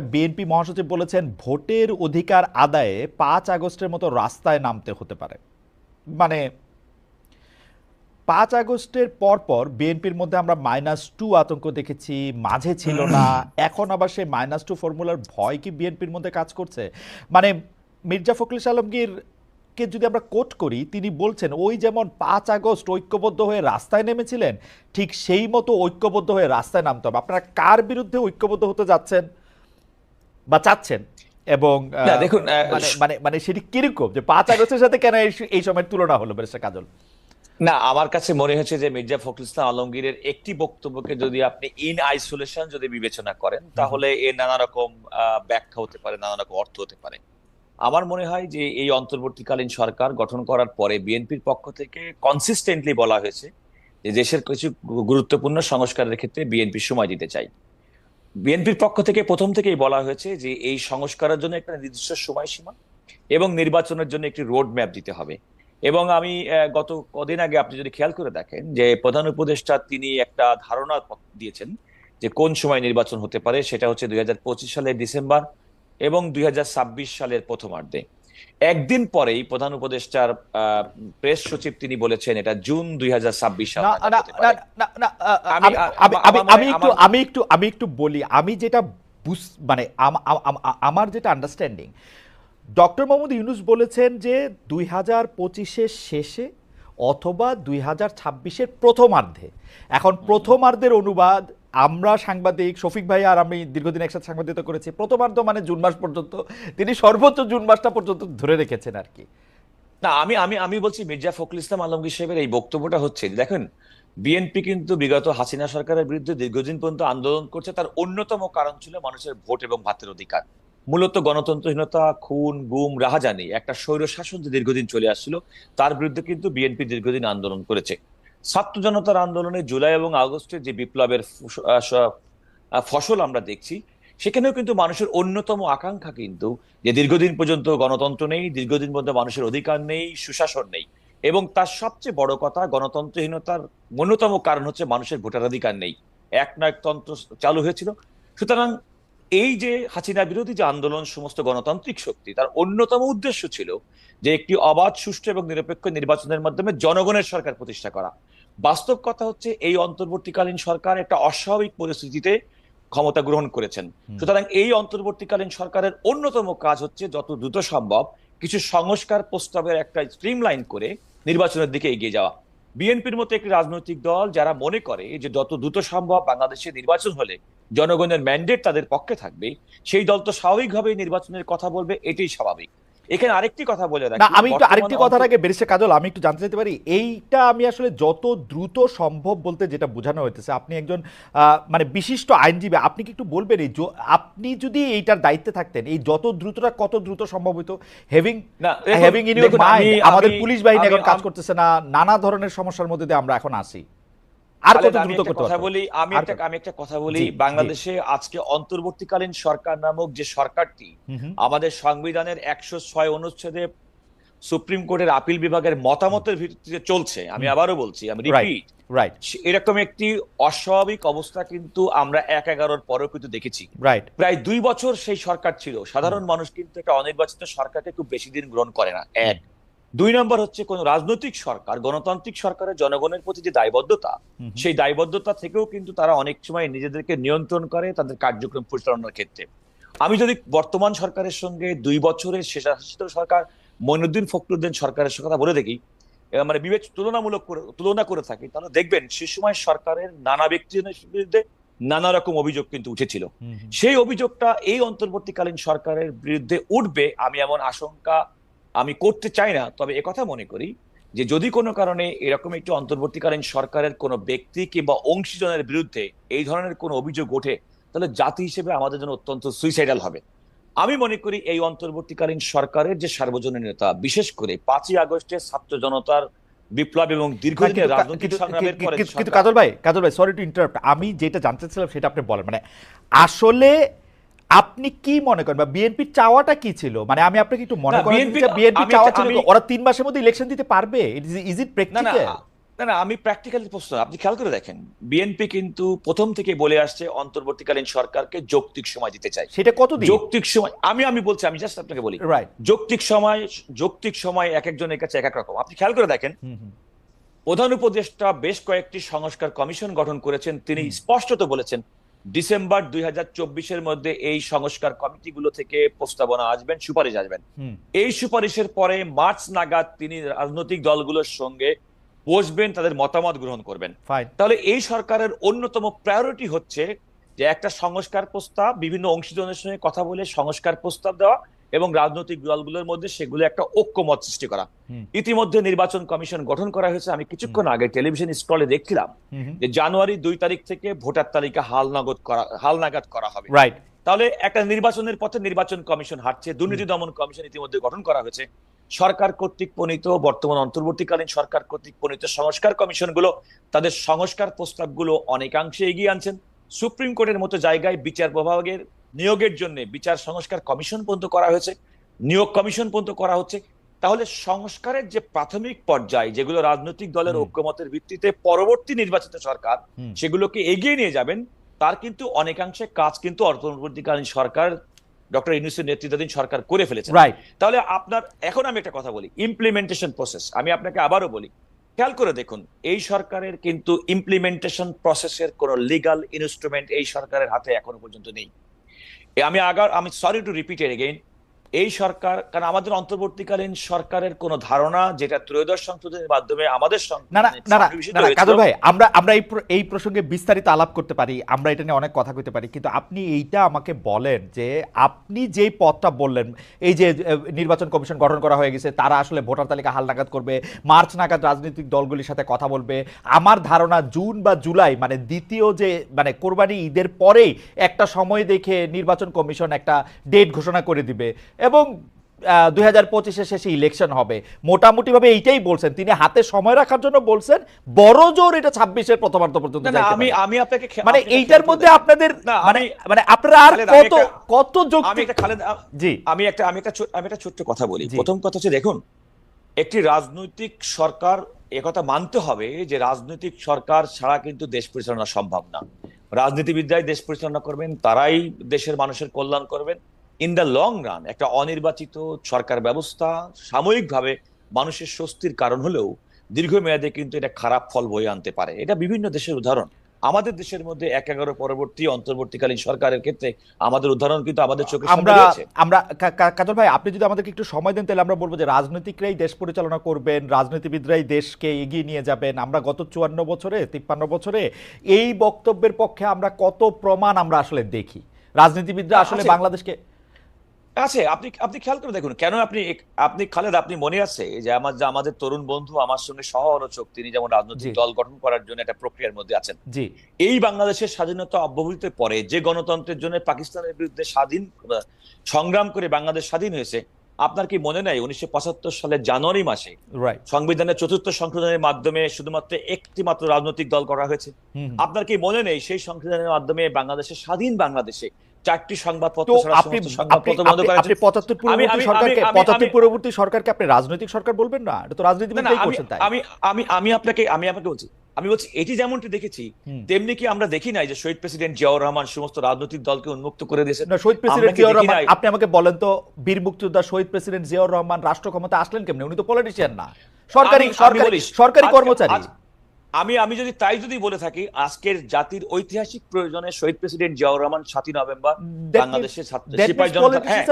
BNP মহাসচিব বলেছেন ভোটের অধিকার আদায়ে পাঁচ আগস্টের মতো রাস্তায় নামতে হতে পারে। মানে পাঁচ আগস্টের পর পর বিএনপির মধ্যে আমরা মাইনাস টু আতঙ্ক দেখেছি, মাঝে ছিল না। এখন আবার সেই মাইনাস টু ফর্মুলার ভয় কি বিএনপির মধ্যে কাজ করছে? মানে মির্জা ফখরুল আলমগীর কে যদি আমরা কোট করি, তিনি বলছেন, ওই যেমন পাঁচ আগস্ট ঐক্যবদ্ধ হয়ে রাস্তায় নেমেছিলেন, ঠিক সেই মতো ঐক্যবদ্ধ হয়ে রাস্তায় নামতে হবে। আপনারা কার বিরুদ্ধে ঐক্যবদ্ধ হতে যাচ্ছেন? বা চাচ্ছেন? এবং দেখুন, মানে মানে মানে সেটি কীরকম? যে পাঁচ আগস্টের সাথে কেন এই- সময়ের তুলনা হলো বেরেস্টার কাজল? না আমার কাছে মনে হচ্ছে যে মির্জা ফখরুল ইসলাম আলমগীরের একটি বক্তব্যকে যদি আপনি ইন আইসোলেশন যদি বিবেচনা করেন তাহলে এর নানা রকম ব্যাখ্যা হতে পারে নানা রকম অর্থ হতে পারে। আমার মনে হয় যে এই অন্তর্বর্তীকালীন সরকার গঠন করার পরে বিএনপির পক্ষ থেকে কনসিস্টেন্টলি বলা হয়েছে যে দেশের কিছু গুরুত্বপূর্ণ সংস্কারের ক্ষেত্রে বিএনপি সময় দিতে চাই। বিএনপির পক্ষ থেকে প্রথম থেকেই বলা হয়েছে যে এই সংস্কারের জন্য একটা নির্দিষ্ট সময়সীমা এবং নির্বাচনের জন্য একটি রোড ম্যাপ দিতে হবে। এবং আমি গত কদিন আগে আপনি যদি খেয়াল করে দেখেন যে প্রধান উপদেষ্টা তিনি একটা ধারণা দিয়েছেন যে কোন সময় নির্বাচন হতে পারে, সেটা হচ্ছে দুই হাজার পঁচিশ সালের ডিসেম্বর এবং দুই হাজার ছাব্বিশ সালের প্রথমার্ধে। একদিন পরেই প্রধান উপদেষ্টার প্রেস সচিব তিনি বলেছেন এটা জুন দুই আ- আমি- একটু আমি একটু আমি একটু বলি আমি যেটা মানে আম- আম- আম- আমার যেটা আন্ডারস্ট্যান্ডিং ডক্টর মোহাম্মদ ইউনুস বলেছেন যে দুই হাজার পঁচিশের শেষে অথবা দুই হাজার ছাব্বিশের প্রথমার্ধে এখন প্রথমার্ধের অনুবাদ আমরা সাংবাদিক শফিক ভাই আর আমি দীর্ঘদিন একসাথে সাংবাদিকতা করেছি প্রথমার্ধ মানে জুন মাস পর্যন্ত, তিনি সর্বোচ্চ জুন মাসটা পর্যন্ত ধরে রেখেছেন আর কি। না, আমি আমি আমি বলছি মির্জা ফখরুল ইসলাম আলমগীর সাহেবের এই বক্তব্যটা হচ্ছে, দেখেন, বিএনপি কিন্তু বিগত হাসিনা সরকারের বিরুদ্ধে দীর্ঘদিন পর্যন্ত আন্দোলন করছে, তার অন্যতম কারণ ছিল মানুষের ভোট এবং ভাতের অধিকার। মূলত গণতন্ত্রহীনতা, খুন, গুম, রাহাজানি, একটা স্বৈর শাসন যে দীর্ঘদিন চলে আসছিল, তার বিরুদ্ধে কিন্তু বিএনপি দীর্ঘদিন আন্দোলন করেছে। ছাত্র জনতার আন্দোলনে জুলাই এবং আগস্টে যে বিপ্লবের ফসল আমরা দেখছি, সেখানেও কিন্তু মানুষের অন্যতম আকাঙ্ক্ষা কিন্তু যে দীর্ঘদিন পর্যন্ত গণতন্ত্র নেই, দীর্ঘদিন পর্যন্ত মানুষের অধিকার নেই, সুশাসন নেই। এবং তার সবচেয়ে বড় কথা, গণতন্ত্রহীনতার অন্যতম কারণ হচ্ছে মানুষের ভোটাধিকার নেই। এক না এক তন্ত্র চালু হয়েছিল। সুতরাং এই যে হাসিনা বিরোধী যে আন্দোলন, সমস্ত গণতান্ত্রিক শক্তি, তার অন্যতম উদ্দেশ্য ছিল যে একটি অবাধ, সুষ্ঠু এবং নিরপেক্ষ নির্বাচনের মাধ্যমে জনগণের সরকার প্রতিষ্ঠা করা। বাস্তব কথা হচ্ছে এই অন্তর্বর্তীকালীন সরকার একটা অস্বাভাবিক পরিস্থিতিতে ক্ষমতা গ্রহণ করেছেন। সুতরাং এই অন্তর্বর্তীকালীন সরকারের অন্যতম কাজ হচ্ছে যত দ্রুত সম্ভব কিছু সংস্কার প্রস্তাবের একটা স্ট্রিমলাইন করে নির্বাচনের দিকে এগিয়ে যাওয়া। বিএনপির মতো একটি রাজনৈতিক দল যারা মনে করে যে যত দ্রুত সম্ভব বাংলাদেশে নির্বাচন হলে জনগণের ম্যান্ডেট তাদের পক্ষে থাকবে সেই দল তো স্বাভাবিকভাবেই নির্বাচনের কথা বলবে এটাই স্বাভাবিক। এখানে আরেকটি কথা বলে রাখি না আমি একটু আরেকটি কথার আগে বেরিসে কাজল আমি একটু জানতে চাইতে পারি এইটা আমি আসলে যত দ্রুত সম্ভব বলতে যেটা বোঝানো হইতেছে আপনি একজন মানে বিশিষ্ট আইনজীবী আপনি কি একটু বলবেন এই আপনি যদি এইটার দায়িত্বে থাকতেন এই যত দ্রুতটা কত দ্রুত সম্ভব হইতো হ্যাভিং না, হ্যাভিং ইন ইউর মাইন্ড আমাদের পুলিশ বাহিনী এখন কাজ করতেছে না নানা ধরনের সমস্যার মধ্যে দিয়ে আমরা এখন আসি আর কত দ্রুত করতে কথা বলি আমি একটা আমি একটা কথা বলি। বাংলাদেশে আজকে অন্তর্বর্তীকালীন সরকার নামক যে সরকারটি। আমাদের সংবিধানের একশো ছয় অনুচ্ছেদে সুপ্রিম কোর্টের আপিল বিভাগের মতামতের ভিত্তিতে চলছে। আমি আবারও বলছি আমি রিপিট রাইট এরকম একটি অস্বাভাবিক অবস্থা কিন্তু আমরা এক এগারোর পরেও কিন্তু দেখেছি। রাইট প্রায় দুই বছর সেই সরকার ছিল। সাধারণ মানুষ কিন্তু একটা অনির্বাচিত সরকারকে খুব বেশি দিন গ্রহণ করে না। এক। দুই নম্বর হচ্ছে কোন রাজনৈতিক সরকার গণতান্ত্রিক সরকারের জনগণের প্রতি যে দায়বদ্ধতা। সেই দায়বদ্ধতা থেকেও কিন্তু তারা অনেক সময় নিজেদেরকে নিয়ন্ত্রণ করে তাদের কার্যক্রম পরিচালনার ক্ষেত্রে আমি যদি বর্তমান সরকারের সঙ্গে দুই বছরের শেষাশিত সরকার মইনুদ্দিন ফখরুদ্দিন সরকারের কথা বলে দেখি মানে বিবেচ তুলনামূলক করে তুলনা করে থাকি তাহলে দেখবেন সে সময় সরকারের নানা ব্যক্তিজনের বিরুদ্ধে নানা রকম অভিযোগ কিন্তু উঠেছিল। সেই অভিযোগটা এই অন্তর্বর্তীকালীন সরকারের বিরুদ্ধে উঠবে আমি এমন আশঙ্কা আমি করতে চাই না তবে একথা মনে করি যে যদি কোনো কারণে এরকম একটি অন্তর্বর্তীকালীন সরকারের কোনো ব্যক্তি কিংবা অংশীজনের বিরুদ্ধে এই ধরনের কোনো অভিযোগ ওঠে তাহলে জাতি হিসেবে আমাদের জন্য অত্যন্ত সুইসাইডাল হবে। আমি মনে করি এই অন্তর্বর্তীকালীন সরকারের যে সার্বজনীন নেতা বিশেষ করে পাঁচই আগস্টের ছাত্র জনতার বিপ্লব এবং দীর্ঘদিনের রাজনৈতিক সংগ্রামের পরে কিন্তু- ভাই ভাই সরি টু ইন্টারাপ্ট আমি যেটা জানতে চাচ্ছিলাম সেটা আপনি বলেন। মানে আসলে আপনি কি মনে করেন বা বিএনপির চাওয়াটা কি ছিল? মানে আমি আপনাকে একটু মনে না, করেন বিএনপি চাওয়া ছিল ওরা তিন মাসের মধ্যে ইলেকশন দিতে পারবে? ইজ ইট না না প্র্যাকটিক্যাল না না আমি প্র্যাকটিক্যালি প্রশ্ন আপনি খেয়াল করে দেখেন বিএনপি কিন্তু প্রথম থেকে বলে আসছে অন্তর্বর্তীকালীন সরকারকে যৌক্তিক সময় দিতে চাই। সেটা কতদিন? যৌক্তিক সময় আমি আমি বলছি আমি জাস্ট আপনাকে বলি। রাইট যৌক্তিক সময় যৌক্তিক সময় এক একজনের কাছে এক এক রকম। আপনি খেয়াল করে দেখেন প্রধান উপদেষ্টা বেশ কয়েকটি সংস্কার কমিশন গঠন করেছেন তিনি স্পষ্টত বলেছেন ডিসেম্বর দুই হাজার মধ্যে এই সংস্কার কমিটিগুলো থেকে প্রস্তাবনা আসবেন সুপারিশ আসবেন। এই সুপারিশের পরে মার্চ নাগাদ তিনি রাজনৈতিক দলগুলোর সঙ্গে বসবেন তাদের মতামত গ্রহণ করবেন। তাহলে এই সরকারের অন্যতম প্রায়োরিটি হচ্ছে যে একটা সংস্কার প্রস্তাব বিভিন্ন অংশীজনের সঙ্গে কথা বলে সংস্কার প্রস্তাব দেওয়া এবং রাজনৈতিক দলগুলোর মধ্যে সেগুলো একটা ঐক্যমত সৃষ্টি করা। ইতিমধ্যে নির্বাচন কমিশন গঠন করা হয়েছে। আমি কিছুক্ষণ আগে টেলিভিশন স্ক্রলে দেখছিলাম যে জানুয়ারি দুই তারিখ থেকে ভোটার তালিকা হালনাগদ করা হালনাগাদ করা হবে। রাইট তাহলে একটা নির্বাচনের পথে নির্বাচন কমিশন হাঁটছে দুর্নীতি দমন কমিশন ইতিমধ্যে গঠন করা হয়েছে। সরকার কর্তৃক প্রণীত বর্তমান অন্তর্বর্তীকালীন সরকার কর্তৃক প্রণীত সংস্কার কমিশনগুলো তাদের সংস্কার প্রস্তাবগুলো অনেকাংশে এগিয়ে আনছেন। সুপ্রিম কোর্টের মতো জায়গায় বিচার বিভাগের নিয়োগের জন্য বিচার সংস্কার কমিশন পর্যন্ত করা হয়েছে নিয়োগ কমিশন পর্যন্ত করা হচ্ছে। তাহলে সংস্কারের যে প্রাথমিক পর্যায় যেগুলো রাজনৈতিক দলের ঐক্যমতের ভিত্তিতে পরবর্তী নির্বাচিত সরকার সেগুলোকে এগিয়ে নিয়ে যাবেন তার কিন্তু অনেকাংশে কাজ কিন্তু অন্তর্বর্তীকালীন সরকার ডক্টর ইউনুসের নেতৃত্বাধীন সরকার করে ফেলেছে। তাহলে আপনার এখন আমি একটা কথা বলি ইমপ্লিমেন্টেশন প্রসেস আমি আপনাকে আবারও বলি খেয়াল করে দেখুন এই সরকারের কিন্তু ইমপ্লিমেন্টেশন প্রসেসের কোন লিগাল ইনস্ট্রুমেন্ট এই সরকারের হাতে এখনও পর্যন্ত নেই। আমি আগার আমি সরি টু রিপিট এর এগেইন এই সরকার কারণ আমাদের অন্তর্বর্তীকালীন সরকারের কোন ধারণা যেটা ত্রয়োদশ সংশোধনের মাধ্যমে আমাদের না না। কাজল ভাই আমরা আমরা এই এই প্রসঙ্গে বিস্তারিত আলাপ করতে পারি আমরা এটা নিয়ে অনেক কথা কইতে পারি কিন্তু আপনি এইটা আমাকে বলেন যে আপনি যেই পথটা বললেন এই যে নির্বাচন কমিশন গঠন করা হয়ে গেছে তারা আসলে ভোটার তালিকা হালনাগাদ করবে মার্চ নাগাদ রাজনৈতিক দলগুলির সাথে কথা বলবে আমার ধারণা জুন বা জুলাই মানে দ্বিতীয় যে মানে কোরবানি ঈদের পরেই একটা সময় দেখে নির্বাচন কমিশন একটা ডেট ঘোষণা করে দিবে এবং দুই হাজার পঁচিশের শেষে ইলেকশন হবে। মোটামুটিভাবে এইটাই বলছেন। তিনি হাতে সময় রাখার জন্য বলছেন বড় জোর এটা ছাব্বিশের প্রথমার্ধ পর্যন্ত আমি আমি আপনাকে মানে এইটার মধ্যে আপনাদের মানে মানে আপনারা আর কত কত আমি একটা খালেদ জি। আমি একটা আমি একটা আমি একটা ছোট্ট কথা বলি। প্রথম কথা হচ্ছে দেখুন একটি রাজনৈতিক সরকার একথা মানতে হবে যে রাজনৈতিক সরকার ছাড়া কিন্তু দেশ পরিচালনা সম্ভব না। রাজনীতিবিদরাই দেশ পরিচালনা করবেন তারাই দেশের মানুষের কল্যাণ করবেন। ইন দ্য লং রান একটা অনির্বাচিত সরকার ব্যবস্থা সাময়িকভাবে মানুষের স্বস্তির কারণ হলেও দীর্ঘমেয়াদে কিন্তু এটা খারাপ ফল বয়ে আনতে পারে। এটা বিভিন্ন দেশের উদাহরণ। আমাদের দেশের মধ্যে এক এগারো পরবর্তী অন্তর্বর্তীকালীন সরকারের ক্ষেত্রে আমাদের উদাহরণ কিন্তু আমাদের সামনে আমরা আমরা কাজল ভাই আপনি যদি আমাদেরকে একটু সময় দেন তাহলে আমরা বলব যে রাজনৈতিকরাই দেশ পরিচালনা করবেন রাজনীতিবিদরাই দেশকে এগিয়ে নিয়ে যাবেন। আমরা গত চুয়ান্ন বছরে তিপ্পান্ন বছরে এই বক্তব্যের পক্ষে আমরা কত প্রমাণ আমরা আসলে দেখি। রাজনীতিবিদরা আসলে বাংলাদেশকে আছে আপনি আপনি খেয়াল করে দেখুন কেন আপনি আপনি খালেদ আপনি মনে আছে যে আমার যে আমাদের তরুণ বন্ধু আমার সঙ্গে সহ আলোচক তিনি যেমন রাজনৈতিক দল গঠন করার জন্য একটা প্রক্রিয়ার মধ্যে আছেন। জি। এই বাংলাদেশের স্বাধীনতা অব্যবহিত পরে যে গণতন্ত্রের জন্য পাকিস্তানের বিরুদ্ধে স্বাধীন সংগ্রাম করে বাংলাদেশ স্বাধীন হয়েছে আপনার কি মনে নাই উনিশশো পঁচাত্তর সালের জানুয়ারি মাসে সংবিধানের চতুর্থ সংশোধনের মাধ্যমে শুধুমাত্র একটি মাত্র রাজনৈতিক দল করা হয়েছে? আপনার কি মনে নেই সেই সংশোধনের মাধ্যমে বাংলাদেশের স্বাধীন বাংলাদেশে চারটি সংবাদপত্র আপনি আপনি-। পঁচাত্তর পূর্ববর্তী সরকারকে আমি- আমি- পঁচাত্তর পূর্ববর্তী সরকারকে আপনি রাজনৈতিক সরকার বলবেন না? এটা তো রাজনীতিবিদরাই আমি করছেন তাই। আমি আমি আমি আপনাকে আমি আপনাকে বলছি। আমি বলছি এটি যেমনটি দেখেছি তেমনি কি আমরা দেখি নাই যে শহীদ প্রেসিডেন্ট জিয়াউর রহমান সমস্ত রাজনৈতিক দলকে উন্মুক্ত করে দিয়েছেন না শহীদ প্রেসিডেন্ট জিয়াউর রহমান আপনি আমাকে বলেন তো বীর মুক্তিযোদ্ধা শহীদ প্রেসিডেন্ট জিয়াউর রহমান রাষ্ট্র ক্ষমতা আসলেন কেমনে? উনি তো পলিটিশিয়ান না। সরকারি সরকারি সরকারি কর্মচারী। আমি আমি যদি তাই যদি বলে থাকি আজকের জাতির ঐতিহাসিক প্রয়োজনে শহীদ প্রেসিডেন্ট জিয়াউর রহমান সাতই নভেম্বর বাংলাদেশের হ্যাঁ।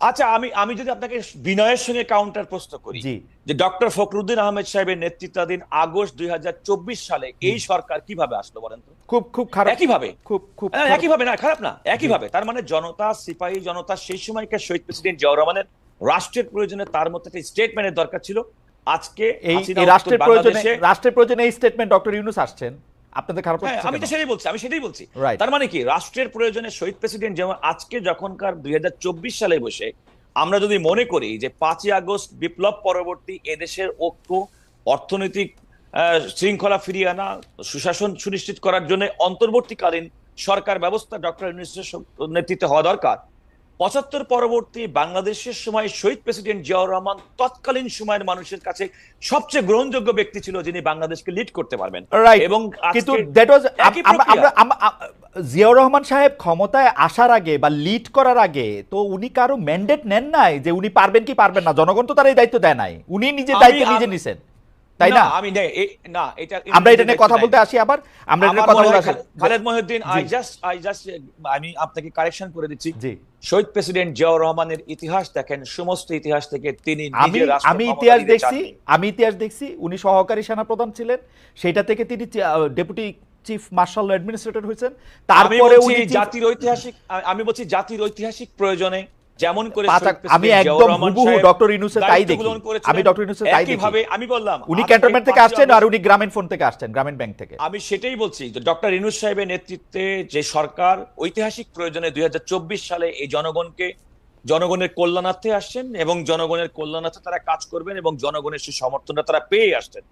আচ্ছা আমি আমি যদি আপনাকে বিনয়ের সঙ্গে কাউন্টার প্রশ্ন করি যে ডক্টর ফখরুদ্দিন আহমেদ সাহেবের নেতৃত্বাধীন আগস্ট দুই হাজার চব্বিশ সালে এই সরকার কীভাবে আসলো বলেন তো? খুব খুব খারাপ একইভাবে? খুব খুব না, খারাপ। একইভাবে না খারাপ না একইভাবে। তার মানে জনতা সিপাহী জনতা সেই সময়কার শহীদ প্রেসিডেন্ট জিয়াউর রহমানের রাষ্ট্রের প্রয়োজনে তার মধ্যে একটা স্টেটমেন্টের দরকার ছিল। আজকে এই রাষ্ট্রের প্রয়োজনে রাষ্ট্রের প্রয়োজনে এই স্টেটমেন্ট ডক্টর ইউনুস আসছেন। আপনাদের খারাপ হ্যাঁ আমি তো সেটাই বলছি আমি সেটাই বলছি। তার মানে কি রাষ্ট্রের প্রয়োজনে শহীদ প্রেসিডেন্ট যেমন আজকে যখনকার দুই সালে বসে আমরা যদি মনে করি যে পাঁচই আগস্ট বিপ্লব পরবর্তী এদেশের ঐক্য অর্থনৈতিক শৃঙ্খলা ফিরিয়ে আনা সুশাসন সুনিশ্চিত করার জন্য অন্তর্বর্তীকালীন সরকার ব্যবস্থা ডক্টর ইউনুসের নেতৃত্বে হওয়া দরকার পঁচাত্তর পরবর্তী বাংলাদেশের সময় শহীদ প্রেসিডেন্ট জিয়াউর রহমান তৎকালীন সময়ের মানুষের কাছে সবচেয়ে গ্রহণযোগ্য ব্যক্তি ছিল যিনি বাংলাদেশকে লিড করতে পারবেন। এবং কিন্তু দ্যাট ওয়াজ জিয়াউর রহমান সাহেব ক্ষমতায় আসার আগে বা লিড করার আগে তো উনি কারও ম্যান্ডেট নেন নাই যে উনি পারবেন কি পারবেন না? জনগণ তো তার এই দায়িত্ব দেয় নাই। উনি নিজের দায়িত্ব নিজে নিছেন। তাই না আমি না এটা আমরা এটা নিয়ে কথা বলতে আসি আবার আমরা এটা কথা বলতে আসি। Khaled Mohiuddin I just I just আমি আপনাকে কারেকশন করে দিচ্ছি। জি। শহীদ প্রেসিডেন্ট জিয়াউর রহমানের ইতিহাস দেখেন সমস্ত ইতিহাস থেকে তিনি আমি আমি ইতিহাস দেখছি আমি ইতিহাস দেখছি উনি সহকারী সেনাপ্রধান ছিলেন সেটা থেকে তিনি ডেপুটি চিফ মার্শাল অ্যাডমিনিস্ট্রেটর হয়েছেন। তারপরে উনি জাতির ঐতিহাসিক আমি বলছি জাতির ঐতিহাসিক প্রয়োজনে যেমন করে আমি একদম হুবহু ডক্টর ইউনূসের তাই দেখি। আমি ডক্টর ইউনূসের তাই দেখি। আমি বললাম উনি ক্যান্টনমেন্ট থেকে আসছেন আর উনি গ্রামীণ ফোন থেকে আসছেন গ্রামীণ ব্যাংক থেকে আমি সেটাই বলছি যে ডক্টর ইনুস সাহেবের নেতৃত্বে যে সরকার ঐতিহাসিক প্রয়োজনে দুই হাজার চব্বিশ সালে এই জনগণকে জনগণের কল্যাণার্থে আসছেন এবং জনগণের কল্যাণার্থে তারা কাজ করবেন এবং জনগণের সেই সমর্থনটা তারা পেয়ে আসছেন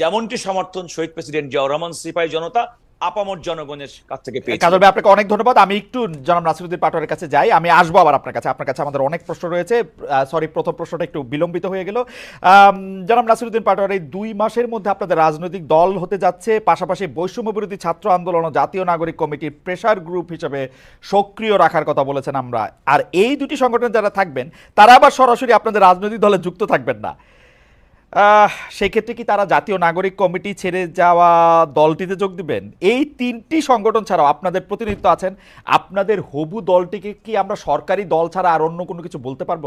যেমনটি সমর্থন শহীদ প্রেসিডেন্ট জিয়াউর রহমান, সিপাহী জনতা আপামর জনগণের কাছ থেকে পেয়েছে। কাজল ভাই, আপনাকে অনেক ধন্যবাদ। আমি একটু জনাব নাসিরুদ্দিন পাটোয়ারের কাছে যাই। আমি আসব আবার আপনার কাছে। আপনার কাছে আমাদের অনেক প্রশ্ন রয়েছে। সরি প্রথম প্রশ্নটা একটু বিলম্বিত হয়ে গেল। জনাব নাসিরুদ্দিন পাটোয়ার, এই দুই মাসের মধ্যে আপনাদের রাজনৈতিক দল হতে যাচ্ছে, পাশাপাশি বৈষম্য বিরোধী ছাত্র আন্দোলন ও জাতীয় নাগরিক কমিটির প্রেসার গ্রুপ হিসেবে সক্রিয় রাখার কথা বলেছেন আমরা। আর এই দুটি সংগঠন যারা থাকবেন, তারা আবার সরাসরি আপনাদের রাজনৈতিক দলে যুক্ত থাকবেন না। আহ, সেক্ষেত্রে কি তারা জাতীয় নাগরিক কমিটি ছেড়ে যাওয়া দলটিতে যোগ দিবেন? এই তিনটি সংগঠন ছাড়াও আপনাদের প্রতিনিধিত্ব আছেন। আপনাদের হবু দলটিকে কি আমরা সরকারি দল ছাড়া আর অন্য কোনো কিছু বলতে পারব?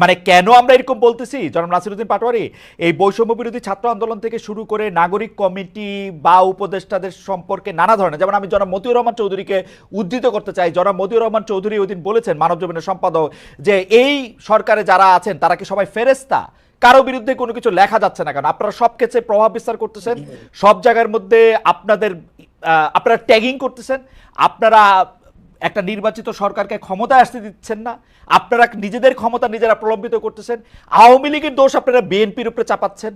মানে কেন আমরা এরকম বলতেছি? জনাব নাসিরুদ্দিন পাটোয়ারি এই বৈষম্য বিরোধী ছাত্র আন্দোলন থেকে শুরু করে নাগরিক কমিটি বা উপদেষ্টাদের সম্পর্কে নানা ধরনের যেমন আমি জনাব মতিউর রহমান চৌধুরীকে উদ্ধৃত করতে চাই। জনাব মতিউর রহমান চৌধুরী ওই দিন বলেছেন মানব জীবনের সম্পাদক যে এই সরকারে যারা আছেন তারা কি সবাই ফেরেস্তা কারও বিরুদ্ধে কোনো কিছু লেখা যাচ্ছে না কারণ আপনারা সব ক্ষেত্রে প্রভাব বিস্তার করতেছেন। সব জায়গার মধ্যে আপনাদের আপনারা ট্যাগিং করতেছেন। আপনারা একটা নির্বাচিত সরকারকে ক্ষমতায় আসতে দিচ্ছেন না। আপনারা নিজেদের ক্ষমতা নিজেরা প্রলম্বিত করতেছেন। আওয়ামী লীগের দোষ আপনারা বিএনপির উপরে চাপাচ্ছেন।